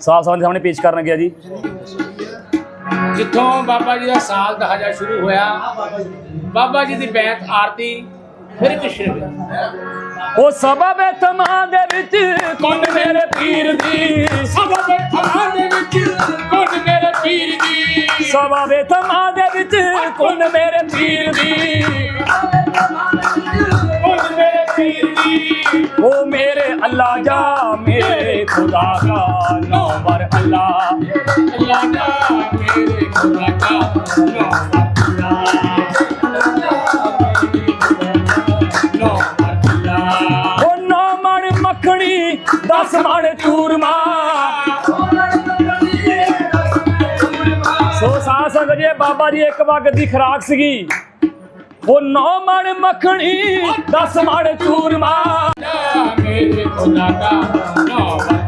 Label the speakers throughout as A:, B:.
A: ਸਾਹਿਬ ਦੇ ਸਾਹਮਣੇ ਪੇਸ਼ ਕਰਨ ਗਿਆ ਜੀ।
B: ਜਿੱਥੋਂ ਬਾਬਾ ਜੀ ਦਾ ਸਾਲ ਦਹਾਜਾ ਸ਼ੁਰੂ ਹੋਇਆ ਬਾਬਾ ਜੀ ਦੀ ਬੈਤ ਆਰਤੀ ਫਿਰ ਵਿਸ਼ਰ
A: ਉਹ ਸਬਬ ਤਮਾ ਦੇ ਵਿੱਚ ਕੁੰਡ ਮੇਰੇ ਪੀਰ ਦੀ।
B: ਸਭਾ ਥਾਂ ਦੇ ਵਿੱਚ ਕੁੱਝ ਮੇਰੇ ਪੀਰ ਦੀ।
A: ਸਬਬ ਤਮਾ ਦੇ ਵਿੱਚ ਕੁੰਡ ਮੇਰੇ ਪੀਰ ਦੀ।
B: ਕੁੱਝ ਮੇਰੇ ਪੀਰ ਦੀ।
A: ਉਹ ਮੇਰੇ ਅੱਲਾ ਜਾ ਮੇਰੇ ਖੁਦਾ ਦਾ ਅੱਲਾ
B: ਅੱਲਾ ਦਾ ਮੇਰੇ ਖੁਦਾ ਦਾ ਨੋ ਅੱਲਾ
A: ਉਹ ਨੌ ਮਣ ਮੱਖਣੀ 10 ਮਣ ਚੂਰਮਾ। ਸੋ ਇਹ ਬਾਬਾ ਜੀ ਇੱਕ ਵਕਤ ਦੀ ਖਰਾਕ ਸੀਗੀ। ਉਹ ਨੌ ਮਣ ਮੱਖਣੀ 10 ਮਣ ਚੂਰਮਾ।
B: ਮੇਰੇ ਖੁਦਾ ਦਾ ਨੋ ਅੱਲਾ
A: ਉਹ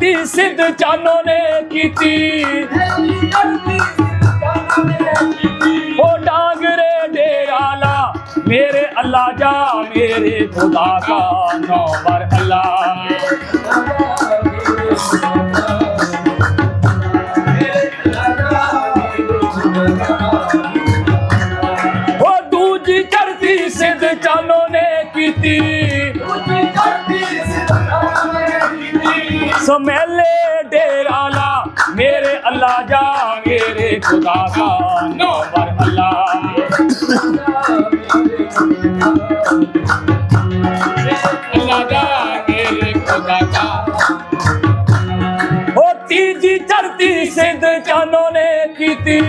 A: ਪਹਿਲੀ ਸਿੱਧ ਚਾਨੋ ਨੇ ਕੀਤੀ। ਉਹ ਡਾਂਗਰੇ ਡੇਰਾ ਲਾ ਮੇਰੇ ਅੱਲਾ ਜਾ, ਮੇਰੇ ਖੁਦਾ ਦਾ ਨੌਬਰ ਅੱਲਾ। ਸਮੇਲੇ ਡੇਰਾ ਲਾ ਮੇਰੇ ਅੱਲਾ ਜਾ ਮੇਰੇ ਖੁਦਾ ਦਾ ਨੌਬਰ ਅੱਲਾ
B: ਅੱਲਾ ਦਾ ਮੇਰੇ ਖੁਦਾ ਦਾ
A: ਉਹ ਤੀਜੀ ਸਿੱਧ ਚਾਨੋ ਨੇ ਕੀਤੀ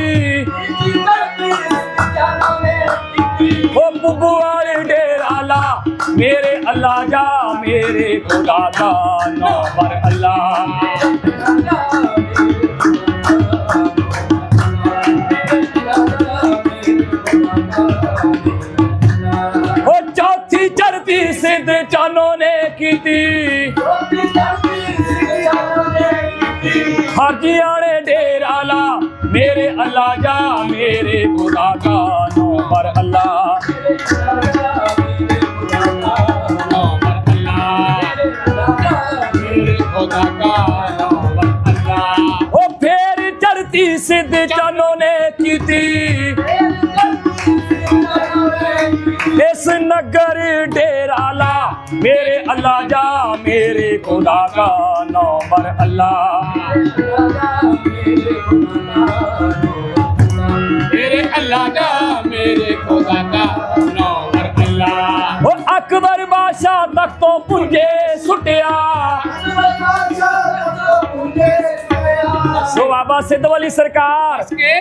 A: ਉਹ ਬੁੱਬੂ ਵਾਲੇ ਡੇਰਾ ਲਾ ਮੇਰੇ ਅੱਲਾ ਜਾ ਮੇਰੇ ਖੁਦਾ ਦਾ ਨੌਬਰ ਅੱਲਾ। ਉਹ ਚੌਥੀ ਚੜਤੀ ਸਿੱਧ ਚਾਨੋ ਨੇ ਕੀਤੀ। ਹਾਜੀ ਵਾਲੇ ਡੇਰਾ ਉਹ ਫੇਰ ਚੜਤੀ ਸਿੱਧ ਚਾਨੋ ਨੇ ਕੀਤੀ। ਇਸ ਨਗਰ ਡੇਰਾ ਲਾ, ਮੇਰੇ ਅੱਲਾ ਜਾ, ਮੇਰੇ ਖੁਦਾ ਦਾ ਨੌਬਰ ਅੱਲਾ।
B: ਮੇਰੇ ਅੱਲਾ ਦਾ, ਮੇਰੇ ਖੁਦਾ ਦਾ ਨੋਮਰ ਅੱਲਾ।
A: ਉਹ ਅਕਬਰ ਬਾਦਸ਼ਾਹ ਤਖਤੋਂ ਪੁੰਜੇ ਸੁੱਟਿਆ। ਸੋ ਬਾਬਾ ਸਿੱਧ ਵਾਲੀ ਸਰਕਾਰ।
B: ਕੇ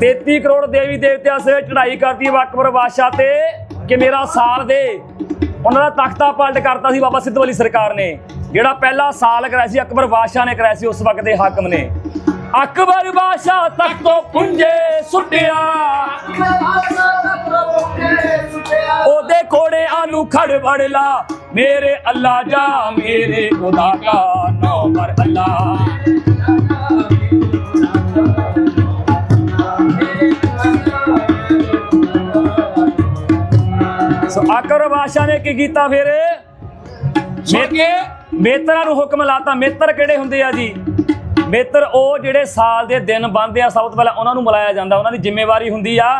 A: 33 ਕਰੋੜ ਦੇਵੀ ਦੇਵਤਿਆਂ ਸੇ ਚੜਾਈ ਕਰਦੀ ਹੈ ਅਕਬਰ ਬਾਦਸ਼ਾਹ ਤੇ। ਕਿ ਮੇਰਾ ਸਾਲ ਦੇ ਉਹਨਾਂ ਦਾ ਤਖਤਾ ਪਲਟ ਕਰਤਾ ਸੀ ਬਾਬਾ ਸਿੱਧ ਵਾਲੀ ਸਰਕਾਰ ਨੇ। ਜਿਹੜਾ ਪਹਿਲਾ ਸਾਲ ਕਰਾਇਆ ਸੀ ਅਕਬਰ ਬਾਦਸ਼ਾਹ ਨੇ ਕਰਾਇਆ ਸੀ ਉਸ ਵਕਤ ਦੇ ਹਾਕਮ ਨੇ। ਅਕਬਰ ਬਾਦਸ਼ਾਹ ਤਖਤੋਂ ਪੁੰਜੇ ਸੁੱਟਿਆ। ਉਹਦੇ ਕੋੜਿਆਂ ਨੂੰ ਖੜਵੜ ਲਾ। ਮੇਰੇ ਅੱਲਾ ਜਾ ਮੇਰੇ ਖੁਦਾ ਦਾ ਨੌਬਰ ਅੱਲਾ। ਸੋ ਅਕਬਰ ਬਾਦਸ਼ਾਹ ਨੇ ਕੀ ਕੀਤਾ ਫਿਰ? ਮੇਤਰਾਂ ਨੂੰ ਹੁਕਮ ਲਾਤਾ। ਮੇਤਰ ਕਿਹੜੇ ਹੁੰਦੇ ਆ ਜੀ? ਮੇਤਰ ਉਹ ਜਿਹੜੇ ਸਾਲ ਦੇ ਦਿਨ ਬੰਦੇ ਆ ਸਭ ਤੋਂ ਪਹਿਲਾਂ ਉਹਨਾਂ ਨੂੰ ਮਿਲਾਇਆ ਜਾਂਦਾ। ਉਹਨਾਂ ਦੀ ਜ਼ਿੰਮੇਵਾਰੀ ਹੁੰਦੀ ਆ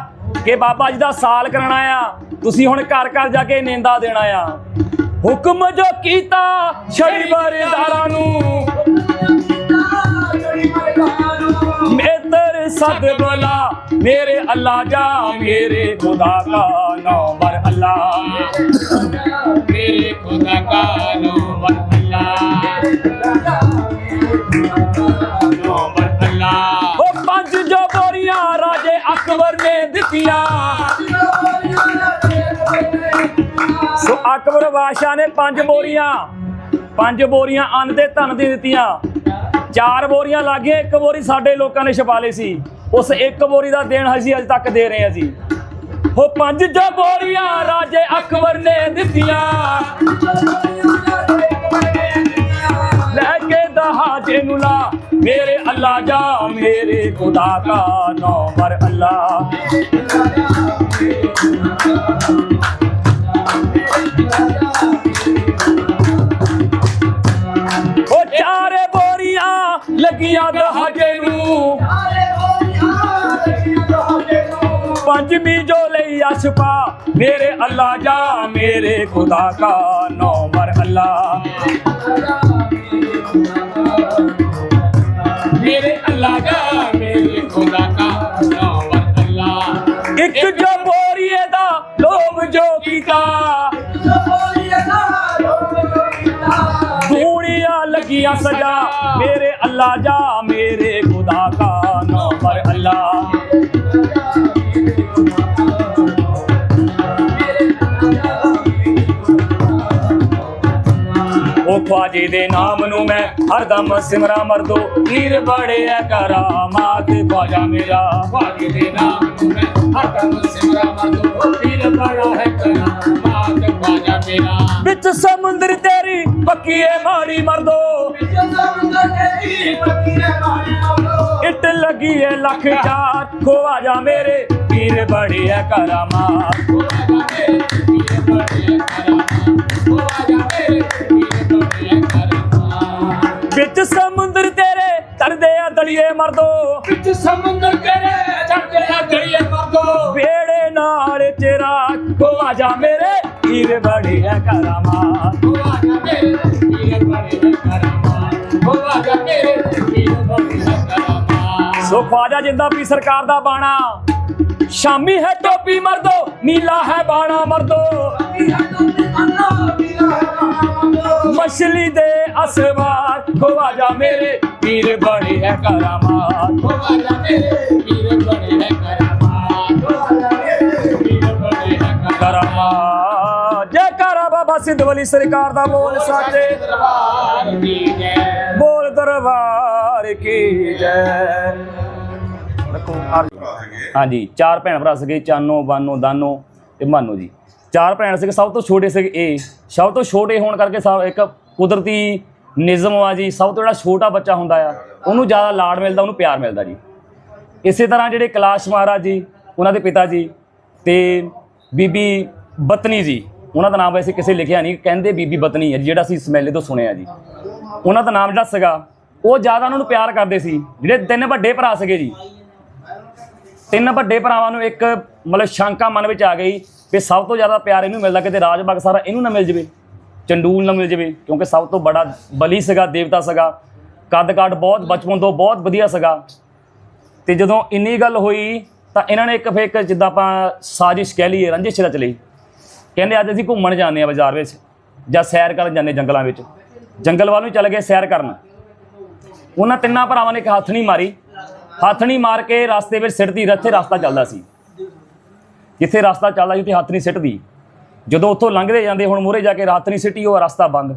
A: ਕਿ ਬਾਬਾ ਜੀ ਦਾ ਸਾਲ ਕਰਨਾ ਆ ਤੁਸੀਂ ਹੁਣ ਘਰ ਘਰ ਜਾ ਕੇ ਨੇਂਦਾ ਦੇਣਾ ਆ। ਹੁਕਮ ਜੋ ਕੀਤਾ ਸ਼ਰੀਬਰਦਾਰਾਂ ਨੂੰ। ਸਦ ਬੋਲਾ ਮੇਰੇ ਅੱਲਾ ਜਾ ਮੇਰੇ ਖੁਦਾ ਦਾ ਨੌਬਰ ਅੱਲਾ।
B: ਮੇਰੇ ਖੁਦਾ ਦਾ ਨੋਮਰ ਅੱਲਾ ਨੋਮਰ ਅੱਲਾ।
A: ਉਹ ਪੰਜ ਜੋ ਬੋਰੀਆਂ ਰਾਜੇ ਅਕਬਰ ਨੇ ਦਿੱਤੀਆਂ। ਸੋ ਅਕਬਰ ਬਾਦਸ਼ਾਹ ਨੇ ਪੰਜ ਬੋਰੀਆਂ ਪੰਜ ਬੋਰੀਆਂ ਅੰਨ ਦੇ ਧਨ ਦੇ ਦਿੱਤੀਆਂ। ਚਾਰ ਬੋਰੀਆਂ ਲਾਗੀਆਂ ਇੱਕ ਬੋਰੀ ਸਾਡੇ ਲੋਕਾਂ ਨੇ ਛਪਾ ਲਈ ਸੀ। ਉਸ ਇੱਕ ਬੋਰੀ ਦਾ ਦੇਣ ਅਸੀਂ ਅਜੇ ਤੱਕ ਦੇ ਰਹੇ ਹਾਂ ਜੀ। ਉਹ ਪੰਜ ਜੋ ਬੋਰੀਆਂ, ਰਾਜੇ ਅਕਬਰ ਨੇ ਦਿੱਤੀਆਂ। ਲੈ ਕੇ ਦਹਾਜੇ ਨੂੰ ਲਾ ਮੇਰੇ ਅੱਲਾ ਜਾ, ਮੇਰੇ ਖੁਦਾ ਦਾ ਨੌਬਰ ਅੱਲਾ ਲੱਗੀਆਂ ਦਹਾਜੇ ਨੂੰ। ਪੰਜਵੀਂ ਜੋ ਲਈ ਅਸਪਾ ਮੇਰੇ ਅੱਲਾ ਜਾ ਮੇਰੇ ਖੁਦਾ ਕਾ ਨੌਮਰ ਅੱਲਾ।
B: ਮੇਰੇ ਅੱਲਾ ਦਾ ਮੇਰੇ ਖੁਦਾ ਕਾ ਨੌਮਰ ਅੱਲਾ।
A: ਇੱਕ ਜੋ ਬੋਰੀਏ ਦਾ ਲੋਭ ਜੋ ਕੀਤਾ। ਸੂੜੀਆਂ ਲੱਗੀਆਂ ਸਜਾ ਮੇਰੇ ਅੱਲਾ ਜਾ ਮੇਰੇ ਖੁਦਾ ਕਾ ਨੌਮਰ ਅੱਲਾ ਉਹ ਖਵਾਜੇ ਦੇ ਨਾਮ ਨੂੰ ਮੈਂ ਹਰਦਮ ਸਿਮਰਾਂ ਮਰਦੋ ਪੀਰ ਬੜੇ ਐ ਕਰਾਮਾਤ ਖਵਾਜਾ ਮੇਰਾ
B: भाग्य देना मैं हर दम सिमरा मधु पीर बड़ा है करा मात ख्वाजा मेरा
A: ਵਿੱਚ ਸਮੁੰਦਰ ਤੇਰੀ ਪੱਕੀ ਏ ਮਾੜੀ ਮਰਦੋ ਇੱਟ ਲੱਗੀ ਐ ਲੱਖ ਚਾਰ। ਖੋਵਾ ਜਾ ਮੇਰੇ ਪੀਰ
B: ਬੜਿਆ ਕਰਾਮਾ
A: ਵਿੱਚ ਸਮੁੰਦਰ ਤੇਰੇ ਤਰਦੇ ਆ ਦਲੀਏ ਮਰਦੋ।
B: ਵਿੱਚ ਸਮੁੰਦਰ ਤੇਰੇ ਤਰਦੇ ਆ ਦਲੀਏ ਮਰਦੋ।
A: ਵੇੜੇ ਨਾਲ ਤੇਰਾ ਖੋਵਾ ਜਾ ਮੇਰੇ ਪੀਰ ਬੜਿਆ
B: ਕਰਾਮਾ ਖੋਵਾ ਜਾ ਮੇਰੇ ਪੀਰ ਬੜਿਆ ਕਰਾਮਾ ਖੋਵਾ ਜਾ ਮੇਰੇ ਪੀਰ ਬੜਿਆ
A: ਸੋ ਖਵਾਜਾ ਜਿੰਦਾ ਪੀ ਸਰਕਾਰ ਦਾ ਬਾਣਾ। ਸ਼ਾਮੀ ਹੈ ਟੋਪੀ ਮਰਦੋ ਨੀਲਾ ਹੈ ਬਾਣਾ ਮਰਦੋ। ਮਛਲੀ ਦੇ ਅਸਵਾਰ ਖਵਾਜਾ ਮੇਰੇ ਪੀਰ ਬਣੇ ਹੈ ਕਰਾਮਾਤ।
B: ਖਵਾਜਾ
A: ਮੇਰੇ ਜੈ ਕਰਾ ਬਾਬਾ ਸਿੱਧ ਵਲੀ ਸਰਕਾਰ ਦਾ ਬੋਲ ਸਾਚੇ
B: ਦਰਬਾਰ ਕੀ ਜੈ।
A: ਬੋਲ ਦਰਬਾਰ ਕੀ ਜੈ। ਹਾਂਜੀ ਚਾਰ ਭੈਣ ਭਰਾ ਸੀਗੇ ਚਾਨੋ ਬਾਨੋ ਦਾਨੋ ਤੇ ਮਾਨੋ ਜੀ। ਚਾਰ ਭੈਣ ਸੀਗੇ ਸਭ ਤੋਂ ਛੋਟੇ ਸੀਗੇ ਇਹ। ਸਭ ਤੋਂ ਛੋਟੇ ਹੋਣ ਕਰਕੇ ਸਭ ਇੱਕ ਕੁਦਰਤੀ ਨਿਜ਼ਮ ਆ ਜੀ ਸਭ ਤੋਂ ਜਿਹੜਾ ਛੋਟਾ ਬੱਚਾ ਹੁੰਦਾ ਆ ਉਹਨੂੰ ਜ਼ਿਆਦਾ ਲਾਡ ਮਿਲਦਾ ਉਹਨੂੰ ਪਿਆਰ ਮਿਲਦਾ ਜੀ। ਇਸੇ ਤਰ੍ਹਾਂ ਜਿਹੜੇ ਕੈਲਾਸ਼ ਮਹਾਰਾਜ ਜੀ ਉਹਨਾਂ ਦੇ ਪਿਤਾ ਜੀ ਤੇ ਬੀਬੀ ਬਤਨੀ ਜੀ ਉਹਨਾਂ ਦਾ ਨਾਮ ਵੈਸੇ ਕਿਸੇ ਲਿਖਿਆ ਨਹੀਂ ਕਹਿੰਦੇ ਬੀਬੀ ਬਤਨੀ ਹੈ ਜੀ, ਜਿਹੜਾ ਅਸੀਂ ਸਮੈਲੇ ਤੋਂ ਸੁਣਿਆ ਜੀ। ਉਹਨਾਂ ਦਾ ਨਾਮ ਜਿਹੜਾ ਸੀਗਾ ਉਹ ਜ਼ਿਆਦਾ ਉਹਨਾਂ ਨੂੰ ਪਿਆਰ ਕਰਦੇ ਸੀ। ਜਿਹੜੇ ਤਿੰਨ ਵੱਡੇ ਭਰਾ ਸੀਗੇ ਜੀ ਤਿੰਨ ਵੱਡੇ ਭਰਾਵਾਂ ਨੂੰ ਇੱਕ ਮਤਲਬ ਸ਼ੰਕਾ ਮਨ ਵਿੱਚ ਆ ਗਈ ਕਿ ਸਭ ਤੋਂ ਜ਼ਿਆਦਾ ਪਿਆਰ ਇਹਨੂੰ ਮਿਲਦਾ ਕਿਤੇ ਰਾਜ ਬਾਗ ਸਾਰਾ ਇਹਨੂੰ ਨਾ ਮਿਲ ਜਵੇ, ਚੰਡੂਲ ਨਾ ਮਿਲ ਜਵੇ, ਕਿਉਂਕਿ ਸਭ ਤੋਂ ਬੜਾ ਬਲੀ ਸੀਗਾ, ਦੇਵਤਾ ਸੀਗਾ। ਕੱਦ ਕਾਠ ਬਹੁਤ ਬਚਪਨ ਤੋਂ ਬਹੁਤ ਵਧੀਆ ਸੀਗਾ। ਤੇ ਜਦੋਂ ਇੰਨੀ ਗੱਲ ਹੋਈ, ਤਾਂ ਇਹਨਾਂ ਨੇ ਇੱਕ ਫੇਰ ਇੱਕ ਜਿੱਦਾਂ ਆਪਾਂ ਸਾਜ਼ਿਸ਼ ਕਹਿ ਲਈਏ, ਰੰਜਿਸ਼ ਰਚ ਲਈ। ਕਹਿੰਦੇ ਅੱਜ ਅਸੀਂ ਘੁੰਮਣ ਜਾਂਦੇ ਆ ਬਾਜ਼ਾਰ ਵਿੱਚ, ਜਾਂ ਸੈਰ ਕਰਨ ਜਾਂਦੇ ਜੰਗਲਾਂ ਵਿੱਚ। ਜੰਗਲ ਵੱਲ ਨੂੰ ਚੱਲ ਗਏ ਸੈਰ ਕਰਨ। ਉਹਨਾਂ ਤਿੰਨਾਂ ਭਰਾਵਾਂ ਨੇ ਇੱਕ ਹੱਥ ਨਹੀਂ ਮਾਰੀ। ਹੱਥਣੀ ਮਾਰ ਕੇ ਰਸਤੇ ਵਿੱਚ ਸਿੱਟਦੀ ਰੱਥੇ ਰਸਤਾ ਚੱਲਦਾ ਸੀ। ਜਿੱਥੇ ਰਸਤਾ ਚੱਲਦਾ ਸੀ, ਉੱਥੇ ਹੱਥਣੀ ਸਿੱਟਦੀ। ਜਦੋਂ ਉੱਥੋਂ ਲੰਘਦੇ ਜਾਂਦੇ, ਹੁਣ ਮੂਹਰੇ ਜਾ ਕੇ ਹੱਥਣੀ ਸਿੱਟੀ, ਉਹ ਰਸਤਾ ਬੰਦ।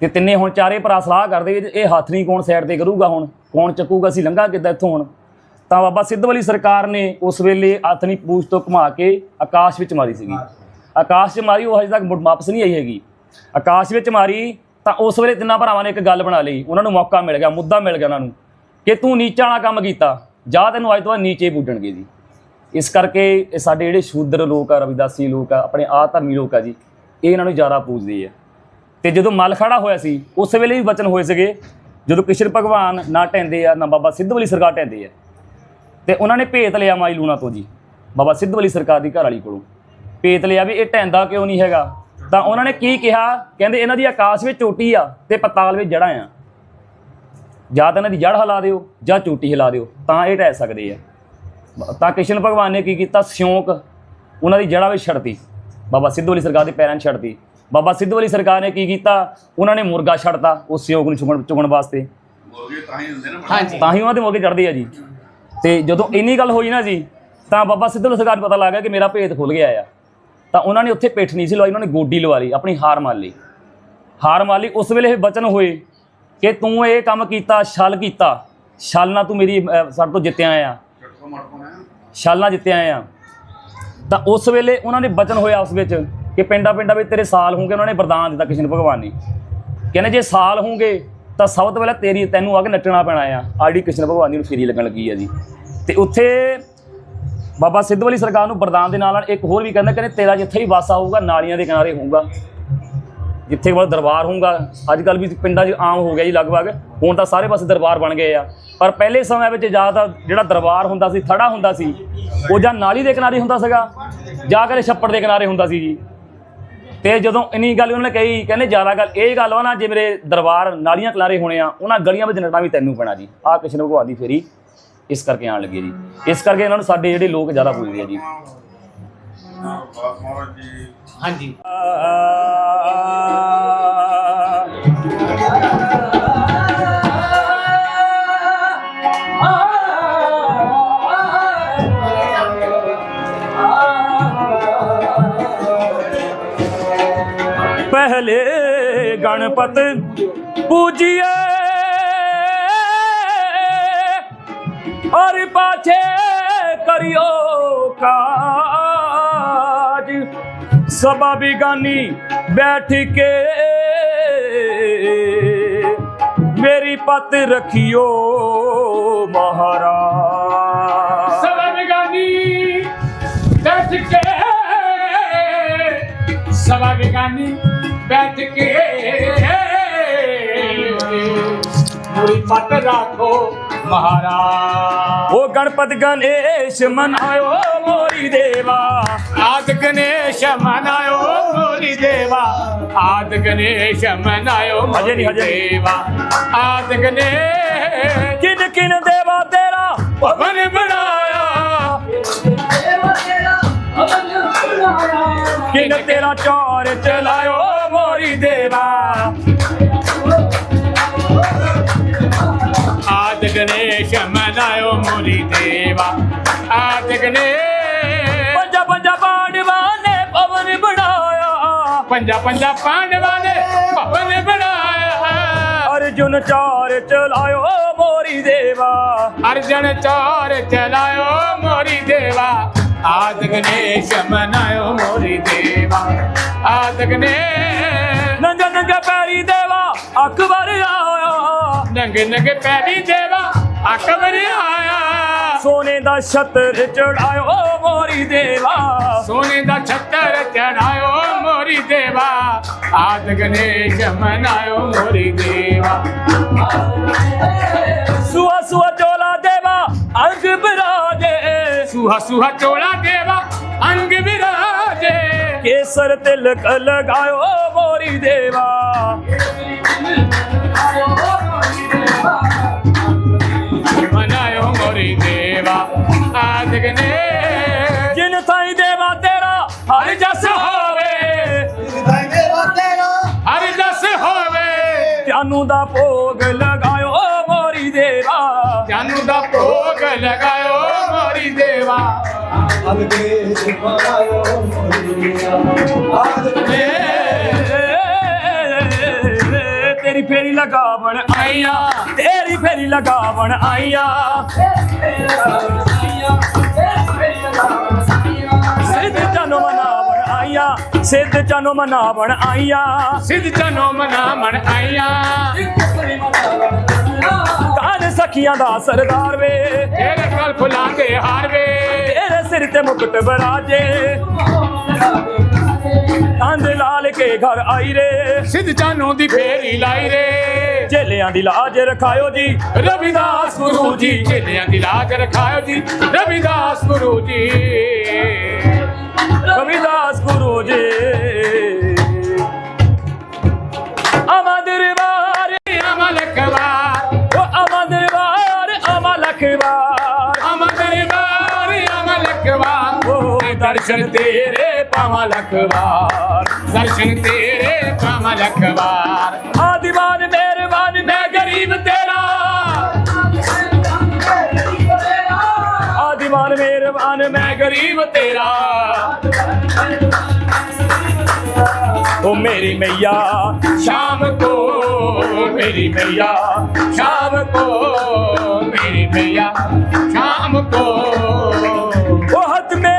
A: ਤੇ ਤਿੰਨੇ ਹੁਣ ਚਾਰੇ ਭਰਾ ਸਲਾਹ ਕਰਦੇ ਵੀ ਇਹ ਹੱਥਣੀ ਕੌਣ ਸਾਈਡ ਤੇ ਕਰੂਗਾ ਹੁਣ, ਕੌਣ ਚੱਕੂਗਾ, ਅਸੀਂ ਲੰਘਾ ਕਿੱਦਾਂ ਇੱਥੋਂ ਹੁਣ? ਤਾਂ ਬਾਬਾ ਸਿੱਧ ਵਾਲੀ ਸਰਕਾਰ ਨੇ ਉਸ ਵੇਲੇ ਹੱਥਣੀ ਪੂਛ ਤੋਂ ਘੁਮਾ ਕੇ ਆਕਾਸ਼ ਵਿੱਚ ਮਾਰੀ ਸੀਗੀ। ਆਕਾਸ਼ 'ਚ ਮਾਰੀ, ਉਹ ਹਜੇ ਤੱਕ ਮੁੜ ਵਾਪਸ ਨਹੀਂ ਆਈ ਹੈਗੀ। ਆਕਾਸ਼ ਵਿੱਚ ਮਾਰੀ, ਤਾਂ ਉਸ ਵੇਲੇ ਤਿੰਨਾਂ ਭਰਾਵਾਂ ਨੇ ਇੱਕ ਗੱਲ ਬਣਾ ਲਈ। ਉਹਨਾਂ ਨੂੰ ਮੌਕਾ ਮਿਲ ਗਿਆ, ਮੁੱਦਾ ਮਿਲ ਗਿਆ ਉਹਨਾਂ ਨੂੰ। ਕਿ ਤੂੰ ਨੀਚਾ ਵਾਲਾ ਕੰਮ ਕੀਤਾ, ਜਾਂ ਤੈਨੂੰ ਅੱਜ ਤੋਂ ਬਾਅਦ ਨੀਚੇ ਪੂਜਣਗੇ ਜੀ। ਇਸ ਕਰਕੇ ਇਹ ਸਾਡੇ ਜਿਹੜੇ ਸ਼ੂਦਰ ਲੋਕ ਆ, ਰਵਿਦਾਸੀ ਲੋਕ ਆ, ਆਪਣੇ ਆ ਧਰਮੀ ਲੋਕ ਆ ਜੀ, ਇਹ ਇਹਨਾਂ ਨੂੰ ਜ਼ਿਆਦਾ ਪੂਜਦੇ ਆ। ਤੇ ਜਦੋਂ ਮਲ ਖੜਾ ਹੋਇਆ ਸੀ, ਉਸ ਵੇਲੇ ਵੀ ਵਚਨ ਹੋਏ ਸੀਗੇ, ਜਦੋਂ ਕਿਸ਼ਨ ਭਗਵਾਨ ਨਾ ਟੈਂਦੇ ਆ, ਨਾ ਬਾਬਾ ਸਿੱਧਵਲੀ ਸਰਕਾਰ ਟੈਂਦੇ ਆ। ਤੇ ਉਹਨਾਂ ਨੇ ਭੇਤ ਲਿਆ ਮਾਈ ਲੂਣਾ ਤੋਂ ਜੀ, ਬਾਬਾ ਸਿੱਧਵਲੀ ਸਰਕਾਰ ਦੀ ਘਰ ਵਾਲੀ ਕੋਲੋਂ। ਭੇਤ ਲਿਆ ਵੀ ਇਹ ਟੈਂਦਾ ਕਿਉਂ ਨਹੀਂ ਹੈਗਾ? ਤਾਂ ਉਹਨਾਂ ਨੇ ਕੀ ਕਿਹਾ? ਕਹਿੰਦੇ ਇਹਨਾਂ ਦੀ ਆਕਾਸ਼ ਵਿੱਚ ਚੋਟੀ ਆ ਤੇ ਪਤਾਲ ਵਿੱਚ ਜੜਾਂ ਆ। ਜਾਂ ਤਾਂ ਇਹਨਾਂ ਦੀ ਜੜ ਹਿਲਾ ਦਿਓ ਜਾਂ ਚੋਟੀ ਹਿਲਾ ਦਿਓ ਤਾਂ ਇਹ ਟਹਿ ਸਕਦੇ ਆ। ਤਾਂ ਕ੍ਰਿਸ਼ਨ ਭਗਵਾਨ ਨੇ ਕੀ ਕੀਤਾ? ਸਿਉਂਕ ਉਹਨਾਂ ਦੀ ਜੜ੍ਹਾਂ ਵਿੱਚ ਛੱਡਤੀ। ਬਾਬਾ ਸਿੱਧੂ ਵਾਲੀ ਸਰਕਾਰ ਦੇ ਪੈਰਾਂ 'ਚ ਛੱਡਤੀ। ਬਾਬਾ ਸਿੱਧੂ ਵਾਲੀ ਸਰਕਾਰ ਨੇ ਕੀ ਕੀਤਾ? ਉਹਨਾਂ ਨੇ ਮੁਰਗਾ ਛੱਡਤਾ ਉਸ ਸਿਉਂਕ ਨੂੰ ਚੁਗਣ ਚੁਗਣ ਵਾਸਤੇ।
C: ਮੁਰਗੇ ਤਾਂ ਹੀ ਹੁੰਦੇ ਨਾ
B: ਹਾਂਜੀ।
A: ਤਾਂ ਹੀ ਉਹਨਾਂ ਦੇ ਮੁਰਗੇ ਚੜਦੇ ਆ ਜੀ। ਤੇ ਜਦੋਂ ਇੰਨੀ ਗੱਲ ਹੋਈ ਨਾ ਜੀ ਤਾਂ ਬਾਬਾ ਸਿੱਧੂ ਵਾਲੀ ਸਰਕਾਰ ਨੂੰ ਪਤਾ ਲੱਗ ਗਿਆ ਕਿ ਮੇਰਾ ਭੇਤ ਖੁੱਲ ਗਿਆ ਆ। ਤਾਂ ਉਹਨਾਂ ਨੇ ਉੱਥੇ ਪਿੱਠ ਨਹੀਂ ਸੀ ਲਵਾਈ ਉਹਨਾਂ ਨੇ ਗੋਡੀ ਲਵਾ ਲਈ ਆਪਣੀ ਹਾਰ ਮੰਨ ਲਈ। ਹਾਰ ਮੰਨ ਲਈ ਉਸ ਵੇਲੇ ਇਹ ਬਚਨ ਹੋਏ। ਕਿ ਤੂੰ ਇਹ ਕੰਮ ਕੀਤਾ, ਛਲ ਕੀਤਾ। ਛਲ ਨਾਲ ਤੂੰ ਮੇਰੀ ਸਾਡੇ ਤੋਂ ਜਿੱਤਿਆ ਆ।
C: ਛੱਟੋ
A: ਨਾਲ ਜਿੱਤਿਆ ਆ। ਤਾਂ ਉਸ ਵੇਲੇ ਉਹਨਾਂ ਨੇ ਬਚਨ ਹੋਇਆ ਉਸ ਵਿੱਚ ਕਿ ਪਿੰਡਾਂ ਪਿੰਡਾਂ ਵਿੱਚ ਤੇਰੇ ਸਾਲ ਹੋਣਗੇ, ਉਹਨਾਂ ਨੇ ਵਰਦਾਨ ਦਿੱਤਾ ਕ੍ਰਿਸ਼ਨ ਭਗਵਾਨ ਨੇ। ਕਹਿੰਦੇ ਜੇ ਸਾਲ ਹੋਣਗੇ, ਤਾਂ ਸਭ ਤੋਂ ਪਹਿਲਾਂ ਤੇਰੀ, ਤੈਨੂੰ ਆ ਕੇ ਨੱਚਣਾ ਪੈਣਾ ਆ। ਆੜੀ ਕ੍ਰਿਸ਼ਨ ਭਗਵਾਨ ਦੀ ਨੂੰ ਫੇਰੀ ਲੱਗਣ ਲੱਗੀ ਆ ਜੀ। ਤੇ ਉੱਥੇ ਬਾਬਾ ਸਿੱਧ ਵਾਲੀ ਸਰਕਾਰ ਨੂੰ ਵਰਦਾਨ ਦੇ ਨਾਲ ਨਾਲ ਇੱਕ ਹੋਰ ਵੀ ਕਹਿੰਦਾ, ਕਹਿੰਦੇ ਤੇਰਾ ਜਿੱਥੇ ਵੀ ਵਾਸਾ ਹੋਊਗਾ, ਨਾਲੀਆਂ ਦੇ ਕਿਨਾਰੇ ਹੋਊਗਾ। ਜਿੱਥੇ ਕੋਲ ਦਰਬਾਰ ਹੋਊਗਾ ਅੱਜ ਕੱਲ ਵੀ ਪਿੰਡਾਂ 'ਚ ਆਮ ਹੋ ਗਿਆ ਜੀ ਲਗਭਗ, ਹੁਣ ਤਾਂ ਸਾਰੇ ਪਾਸੇ ਦਰਬਾਰ ਬਣ ਗਏ ਆ। ਪਰ ਪਹਿਲੇ ਸਮੇਂ ਵਿੱਚ ਜ਼ਿਆਦਾਤਰ ਜਿਹੜਾ ਦਰਬਾਰ ਹੁੰਦਾ ਸੀ, ਥੜਾ ਹੁੰਦਾ ਸੀ, ਉਹ ਜਾਂ ਨਾਲੀ ਦੇ ਕਿਨਾਰੇ ਹੁੰਦਾ ਸੀਗਾ, ਜਾਂ ਕਦੇ ਛੱਪੜ ਦੇ ਕਿਨਾਰੇ ਹੁੰਦਾ ਸੀ ਜੀ। ਤੇ ਜਦੋਂ ਇੰਨੀ ਗੱਲ ਉਹਨਾਂ ਨੇ ਕਹੀ, ਕਹਿੰਦੇ ਜ਼ਿਆਦਾ ਗੱਲ, ਇਹ ਗੱਲ ਵਾ ਨਾ, ਜੇ ਮੇਰੇ ਦਰਬਾਰ ਨਾਲੀਆਂ ਕਿਨਾਰੇ ਹੋਣੇ ਆ, ਉਹਨਾਂ ਗਲੀਆਂ ਵਿੱਚ ਨੱਟਣਾ ਵੀ ਤੈਨੂੰ ਪੈਣਾ ਜੀ। ਆਹ ਕ੍ਰਿਸ਼ਨ ਭਗਵਾਨ ਦੀ ਫੇਰੀ ਇਸ ਕਰਕੇ ਆਣ ਲੱਗੀ ਜੀ। ਇਸ ਕਰਕੇ ਇਹਨਾਂ ਨੂੰ ਸਾਡੇ ਜਿਹੜੇ ਲੋਕ ਜ਼ਿਆਦਾ ਪੁੱਜਦੇ ਆ ਜੀ।
B: ਪਹਿਲੇ
A: ਗਣਪਤ ਪੂਜੀਏ ਔਰ ਪਾਛੇ ਕਰਿਓ ਕਾ आज सबा बिगानी बैठ के। मेरी पत रखियो महाराज।
B: सभा बिगानी बैठ के। सबा बिगानी बैठ के। मेरी पत राखो। ਮਹਾਰਾਜ।
A: ਉਹ ਗਣਪਤ ਗਣੇਸ਼ ਮਨ ਆਇਓ ਮੋਰੀ ਦੇਵਾ।
B: ਆਦ ਗਣੇਸ਼ ਮਨ ਆਇਓ ਮੋਰੀ ਦੇਵਾ। ਆਦ ਗਣੇਸ਼
A: ਮਨ ਆਇਓ
B: ਮੋਰੀ ਦੇਵਾ। ਆਦ ਗਣੇਸ਼
A: ਕਿਨ ਕਿਨ ਦੇਵਾ ਤੇਰਾ
B: ਭਵਨ ਬਣਾਇਆ।
A: ਕਿਨ ਤੇਰਾ ਚੋਰ ਚਲਾਇਓ ਮੋਰੀ ਦੇਵਾ।
B: ਆਦ ਗਣੇਸ਼ ਮਨਾਇਓ ਮੋਰੀ ਦੇਵਾ ਆਦ ਗਣੇਸ਼
A: पंजा पंजा पांडवा ने पवन बनाया
B: ਪੰਜਾ ਪੰਜਾ ਪਾਂਡਵਾਂ ਨੇ ਭਵਨ ਬਣਾਇਆ
A: अर्जुन चौर चलायो मोरी देवा
B: ਅਰਜਨ ਚੌਰ ਚਲਾਇਓ ਮੋਰੀ ਦੇਵਾ ਆਦ ਗਣੇਸ਼ ਮਨਾਇਓ ਮੋਰੀ ਦੇਵਾ ਆਦ ਗਣੇਸ਼
A: नंगा नंगा पैरी देवा अकबर आया
B: ਨੰਗੇ ਨੰਗੇ ਪੈਰੀ ਦੇਵਾ। ਅਕਬਰ ਆਇਆ।
A: ਸੋਨੇ ਦਾ ਛੱਤਰ ਚੜਾਇਓ ਮੋਰੀ ਦੇਵਾ।
B: ਸੋਨੇ ਦਾ ਛਤਰ ਚੜਾਇਓ ਮੋਰੀ ਦੇਵਾ। ਆਦ ਗਣੇਸ਼ ਮਨਾਇਓ ਮੋਰੀ ਦੇਵਾ।
A: ਸੁਹਾ ਸੁਹਾ ਚੋਲਾ ਦੇਵਾ ਅੰਗ ਬਿਰਾਜੇ।
B: ਸੁਹਾ ਸੁਹਾ ਚੋਲਾ ਦੇਵਾ ਅੰਗ ਬਿਰਾਜੇ।
A: ਕੇਸਰ ਤਿਲਕ ਲਗਾਇਓ ਮੋਰੀ ਦੇਵਾ।
B: ਨੇ। ਜਿਨ ਥਾਈ ਦੇਵਾ ਤੇਰਾ
A: ਹਰ ਜਸ ਹੋਵੇ। ਜਿਨ ਥਾਈ ਦੇਵਾ ਤੇਰਾ
B: ਹਰ ਜਸ ਹੋਵੇ।
A: ਜਾਨੂ ਦਾ ਭੋਗ ਲਗਾਇਓ ਮੋਰੀ ਦੇਵਾ।
B: ਜਾਨੂ ਦਾ ਭੋਗ ਲਗਾਇਓ ਮੋਰੀ ਦੇਵਾ।
A: ਅਗਦੇ ਸੁਭਾਇਓ ਮੋਰੀ ਦੇਵਾ। ਅਗਦੇ ਫੇਰੀ ਲਗਾਵਣ ਆਈਆਂ ਤੇਰੀ ਫੇਰੀ ਲਗਾਵਣ ਆਈਆਂ। ਸਿੱਧ ਜਨੋ ਮਨਾਵਣ ਆਈਆਂ ਸਿੱਧ ਜਨੋ ਮਨਾਵਣ ਆਈਆਂ।
B: ਸਿੱਧ ਜਨੋ ਮਨਾ ਮਨ ਆਈਆਂ।
A: ਕਾਨ ਸਖੀਆਂ ਦਾ ਸਰਦਾਰ ਵੇ।
B: ਤੇਰੇ ਕਲ ਫੁਲਾਂਗੇ ਹਾਰ ਵੇ।
A: ਤੇਰੇ ਸਿਰ ਤੇ ਮੁਕਟ ਬਰਾਜੇ। ਕੰਦ ਲਾਲ ਕੇ ਘਰ ਆਈ ਰੇ।
B: ਸਿੱਧ ਜਾਨੋ ਦੀ ਫੇਰੀ ਲਾਈ ਰੇ।
A: ਚੇਲਿਆਂ ਦੀ ਲਾਜ ਰਖਾਇਓ ਜੀ।
B: ਰਵਿਦਾਸ ਗੁਰੂ ਜੀ ਚੇਲਿਆਂ ਦੀ ਲਾਜ ਰਖਾਇਓ ਜੀ। ਰਵਿਦਾਸ ਗੁਰੂ ਜੀ।
A: ਰਵਿਦਾਸ ਗੁਰੂ ਜੀ।
B: ਕਵਾਰ
A: ਉਹ ਅਮਾ ਦਰਬਾਰ ਅਮਾ ਲਖਵਾਰ
B: ਅਮਰ ਬਾਰ ਅਮਲ ਕਵਾਰ
A: ਉਹ ਦਰਸ਼ਨ ਤੇਰੇ ਪਾਵਾਂ ਲਖਵਾਰ।
B: दर्शन तेरे कमल अखबार।
A: आदिवान, मेहरबान, मैं गरीब तेरा। आदिवान, मेहरबान, मैं गरीब तेरा। ओ मेरी मैया,
B: शाम को, मेरी मैया, शाम को, मेरी मैया, शाम को।
A: ओ हथ में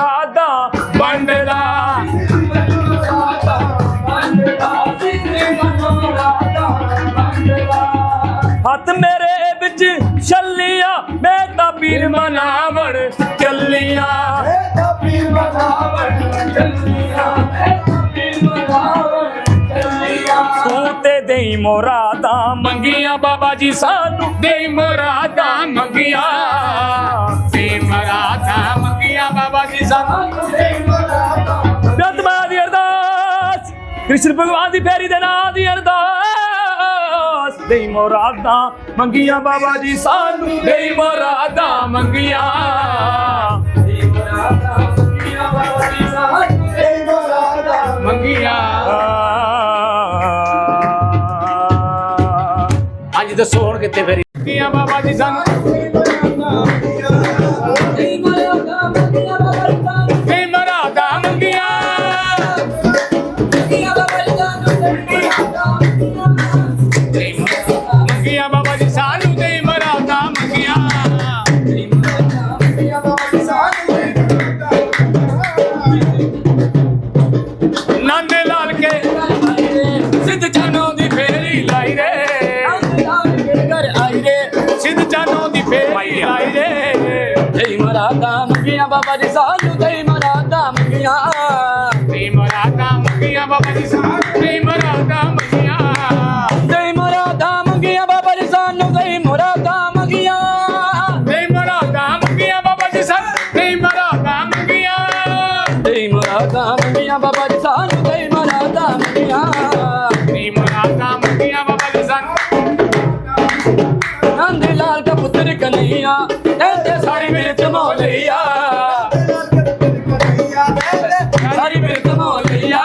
A: ਮੁਰਾਦਾ
B: ਵੰਡਦਾ।
A: ਹੱਥ ਮੇਰੇ ਵਿੱਚ ਛੱਲੀਆਂ, ਮੈਂ ਤਾਂ ਪੀਰ ਮਨਾਵਣ ਚੱਲੀਆਂ। ਮੈਂ ਤਾਂ ਪੀਰ ਮਨਾਵਣ
B: ਚੱਲੀਆਂ ਚੱਲੀਆਂ ਤੂੰ ਤੇ ਦੇਈ ਮੁਰਾਦਾ ਮੰਗੀਆਂ, ਬਾਬਾ ਜੀ ਸਾਨੂੰ
A: ਦੇਈ ਮੁਰਾਦਾ ਮੰਗੀਆਂ। ਕ੍ਰਿਸ਼ਨ ਭਗਵਾਨ ਦੀ ਫੇਰੀ ਦੇ ਨਾਂ ਦੀ ਅਰਦਾਸ। ਦੇਈ ਮੁਰਾਦਾਂ, ਮੰਗੀਆਂ ਬਾਬਾ ਜੀ ਸਾਨੂੰ। ਦੇਈ ਮੁਰਾਦਾਂ, ਮੰਗੀਆਂ।
B: ਮੰਗੀਆਂ ਅੱਜ ਦੱਸੋ ਹੁਣ ਕਿੱਥੇ ਫੇਰੀ। ਮੰਗੀਆਂ ਬਾਬਾ ਜੀ ਸਾਨੂੰ।
D: ਕਨਈਆ ਕਹਿੰਦੇ ਸਾਰੀ ਮਿਰਚ ਮੋਲੀਆ ਸਾਰੀ ਮਿਰਚ ਮੋਲੀਆ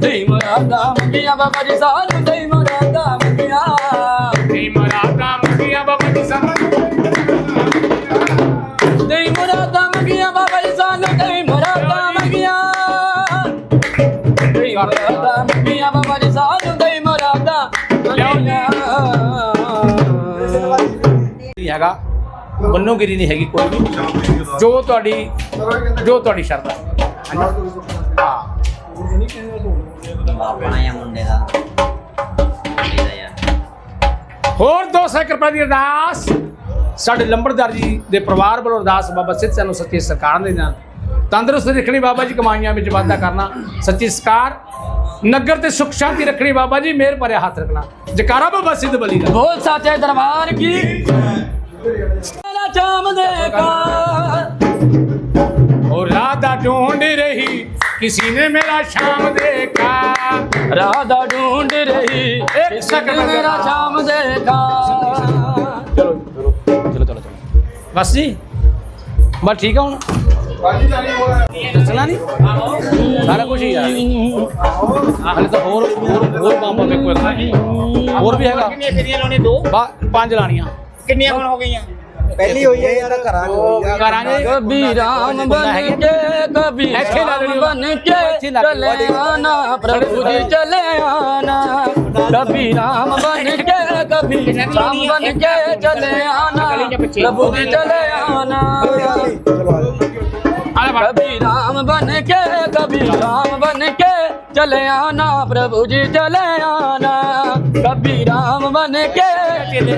D: ਜੈ ਮਰਾਦਾ ਮੰਗੀਆਂ ਬਾਬਾ ਜੀ ਸਾਨੂੰ ਜੈ ਮਰਾਦਾ ਮੰਗੀਆਂ
B: ਤੇ ਮਰਾਦਾ ਮੰਗੀਆਂ ਬਾਬਾ ਜੀ ਸਾਨੂੰ
D: ਜੈ ਮੁਰਾਦਾਂ ਮੰਗੀਆਂ ਬਾਬਾ ਜੀ ਸਾਨੂੰ ਜੈ ਮੁਰਾਦਾਂ ਮੰਗੀਆਂ ਜੈ ਮੁਰਾਦਾਂ ਮੰਗੀਆਂ ਬਾਬਾ ਜੀ ਸਾਨੂੰ ਜੈ ਮੁਰਾਦਾਂ ਮੰਗੀਆਂ
B: ਨਹੀਂ ਹੈਗਾ ਬੰਨੋਗਿਰੀ ਨਹੀਂ ਹੈਗੀ ਕੋਈ ਵੀ। ਜੋ ਤੁਹਾਡੀ ਜੋ ਤੁਹਾਡੀ ਸ਼ਰਧਾ ਹਾਂ
E: ਆਪਣਾ ਜਾਂ ਮੁੰਡੇ ਦਾ। ਮੁੰਡੇ ਦਾ ਯਾਰ।
B: ਹੋਰ ਦੋ ਸੈਕਟਰ ਰੁਪਏ ਦੀ ਅਰਦਾਸ। ਸਾਡੇ ਲੰਬੜਦਾਰ ਜੀ ਦੇ ਪਰਿਵਾਰ ਵੱਲੋਂ ਅਰਦਾਸ ਬਾਬਾ ਸਿੱਧ ਸਾਨੂੰ ਸੱਚੀ ਸਰਕਾਰ ਦੇ ਨਾਲ। ਤੰਦਰੁਸਤ ਰੱਖਣੀ ਬਾਬਾ ਜੀ ਕਮਾਈਆਂ ਵਿੱਚ ਵਾਧਾ ਕਰਨਾ। ਸੱਚੀ ਸਰਕਾਰ ਨਗਰ ਤੇ ਸੁਖ ਸ਼ਾਂਤੀ ਰੱਖਣੀ ਬਾਬਾ ਜੀ ਮਿਹਰ ਭਰਿਆ ਹੱਥ ਰੱਖਣਾ। ਜਕਾਰਾ ਬਾਬਾ ਸਿੱਧ ਬਲੀ ਦਾ।
D: ਬੋਲ ਸਾਚੇ ਦਰਬਾਰ ਕੀ? ਮੇਰਾ ਚਾਮ ਦੇਖਾ
B: और राधा ढूंढ रही किसी ने मेरा शाम देखा
D: ਰਾਧਾ ਢੂੰਡ ਰਹੀ
B: ਇੱਕ
D: ਕਿਸ
B: second
D: ਨੇ ਮੇਰਾ
B: ਲਗਾ।
D: ਚਾਮ ਦੇਖਾ
B: चलो चलो चलो चलो बस जी बस ठीक है हूँ ਦੱਸਣਾ ਨਹੀਂ ਸਾਰਾ ਕੁਝ ਹੀ ਯਾਰ ਹਲੇ ਤਾਂ ਹੋਰ ਹੋਰ ਹੋਰ ਬਾਬਾ ਮੇ ਕੋਈ ਰੱਖਣਾ ਹੋਰ ਵੀ ਹੈਗਾ
F: ਕਿੰਨੀਆਂ ਫੇਰੀਆਂ ਲਾਉਣੇ ਦੋ
B: ਬਾ ਪੰਜ ਲਾਣੀਆਂ
F: ਕਿੰਨੀਆਂ ਹੁਣ ਹੋ ਗਈਆਂ
G: ਪਹਿਲੀ ਹੋਈ ਹੈ ਯਾਰ ਘਰਾਂ ਚ ਹੋਈ ਆ
B: ਕਰਾਂਗੇ
D: ਕਬੀ ਰਾਮ ਬਨ ਕੇ ਕਬੀ
B: ਇੱਥੇ ਲਾ
D: ਰਾਮ
B: ਦੇਣੀ
D: ਬਨ
B: ਇੱਥੇ
D: ਕੇ
B: ਲਾ ਦੇਣੀ।
D: ਚਲੇ ਆਣਾ ਪ੍ਰਭੂ ਜੀ ਚਲੇ ਆਣਾ ਕਬੀ ਰਾਮ ਬਨ ਕੇ ਕਬੀ ਰਾਮ ਬਨ ਕੇ ਚਲੇ ਆਣਾ ਪ੍ਰਭੂ ਜੀ ਚਲੇ ਆਣਾ
B: ਆਲੇ ਬਾ
D: कभी राम बन के कभी राम बन के चले आना प्रभु जी चले आना कभी राम बन के चले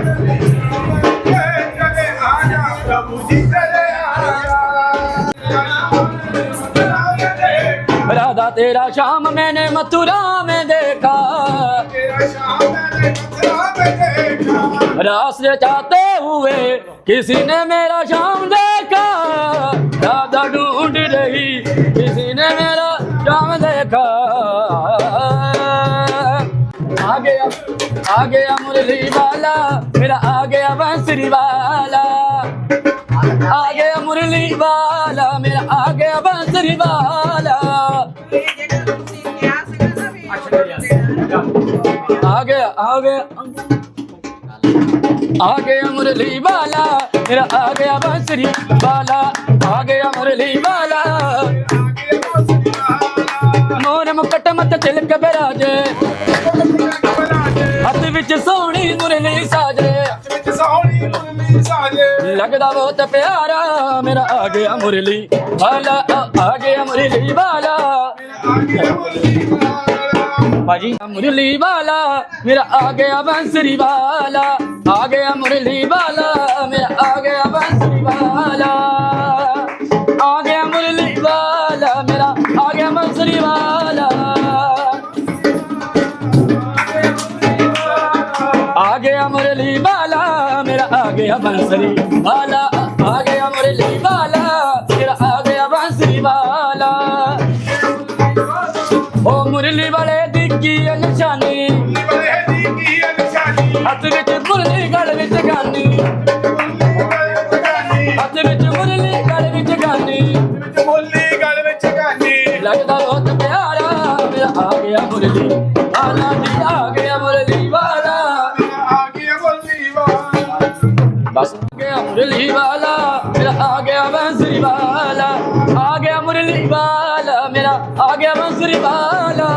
D: राधा तेरा श्याम मैंने मथुरा में देखा रास चाहते हुए किसी ने मेरा शाम देखा राधा ढूंढ रही किसी ने मेरा शाम देखा आ गया आ गया मुरली वाला मेरा आ गया बंसरी वाला आ गया मुरली वाला मेरा आ गया बंसरी वाला आ गया आ गया मुरली वाला मेरा आ गया बांसुरी वाला आ गया मुरली वाला मोर मुकट मत तिलक बिराजे हथ विच सोहनी मुरली साजे ਲੱਗਦਾ ਬਹੁਤ ਪਿਆਰਾ ਮੇਰਾ ਆ ਗਿਆ ਮੁਰਲੀ ਵਾਲਾ, ਆ ਗਿਆ ਮੁਰਲੀ ਵਾਲਾ। ਭਾਜੀ ਮੁਰਲੀ ਵਾਲਾ, ਮੇਰਾ ਆ ਗਿਆ ਬੰਸਰੀ ਵਾਲਾ, ਆ ਗਿਆ ਮੁਰਲੀ ਵਾਲਾ, ਮੇਰਾ ਆ ਗਿਆ ਬੰਸਰੀ ਵਾਲਾ। ਆ ਗਿਆ ਮੁਰਲੀ ਵਾਲਾ, ਮੇਰਾ ਆ ਗਿਆ ਬੰਸਰੀ ਵਾਲਾ। ਆ ਗਿਆ ਮੁਰਲੀ ਵਾਲਾ। ਗਿਆ ਬੰਸਰੀ ਵਾਲਾ ਆ ਗਿਆ ਮੁਰਲੀ ਵਾਲਾ ਜਿਹੜਾ ਆ ਗਿਆ ਬੰਸਰੀ ਵਾਲਾ ਉਹ ਮੁਰਲੀ ਵਾਲੇ ਦੀ ਕੀ ਨਿਸ਼ਾਨੀ ਹੱਥ ਵਿੱਚ ਮੁਰਲੀ ਗਲ ਵਿੱਚ ਗਾਨੀ ਹੱਥ ਵਿੱਚ ਮੁਰਲੀ ਗਲ ਵਿੱਚ ਗਾਨੀ ਮੁਰਲੀ ਗਲ ਵਿੱਚ ਗਾਨੀ ਲੱਗਦਾ ਰੋਤ ਪਿਆਰਾ ਮੇਰਾ ਆ ਗਿਆ ਮੁਰਲੀ ਵਾਲਾ ਦੀ ਆ ਮੁਰਲੀ ਵਾਲਾ ਮੇਰਾ ਆ ਗਿਆ ਬੰਸਰੀ ਵਾਲਾ ਆ ਗਿਆ ਮੁਰਲੀ ਵਾਲਾ ਮੇਰਾ ਆ ਗਿਆ ਬੰਸਰੀ ਵਾਲਾ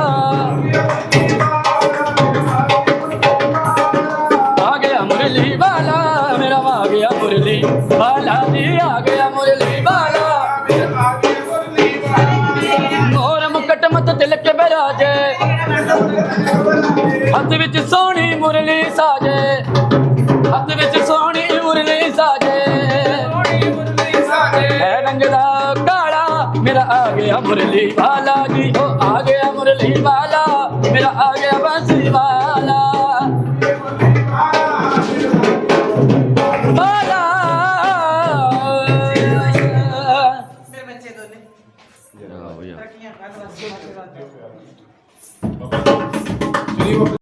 D: ਆ ਗਿਆ ਮੁਰਲੀ ਵਾਲਾ ਮੇਰਾ ਆ ਗਿਆ ਮੁਰਲੀ ਵਾਲਾ ਜੀ ਆ ਗਿਆ ਮੁਰਲੀ ਵਾਲਾ ਹੋਰ ਮੁਕਟ ਮਤ ਹੱਥ ਵਿੱਚ ਸੋਹਣੀ ਮੁਰਲੀ ਸਾਜੇ ਹੱਥ ਵਿੱਚ ਸੋਹਣੀ ਮੁਰਲੀ ਨਹੀਂ ਸਾਜੇ। ਹੈ ਰੰਗ ਦਾ ਕਾਲਾ, ਮੇਰਾ ਆ ਗਿਆ ਮੁਰਲੀ ਵਾਲਾ ਜੀ। ਹੋ ਆ ਗਿਆ ਮੁਰਲੀ ਵਾਲਾ, ਮੇਰਾ ਆ ਗਿਆ ਬੰਸੀ ਵਾਲਾ।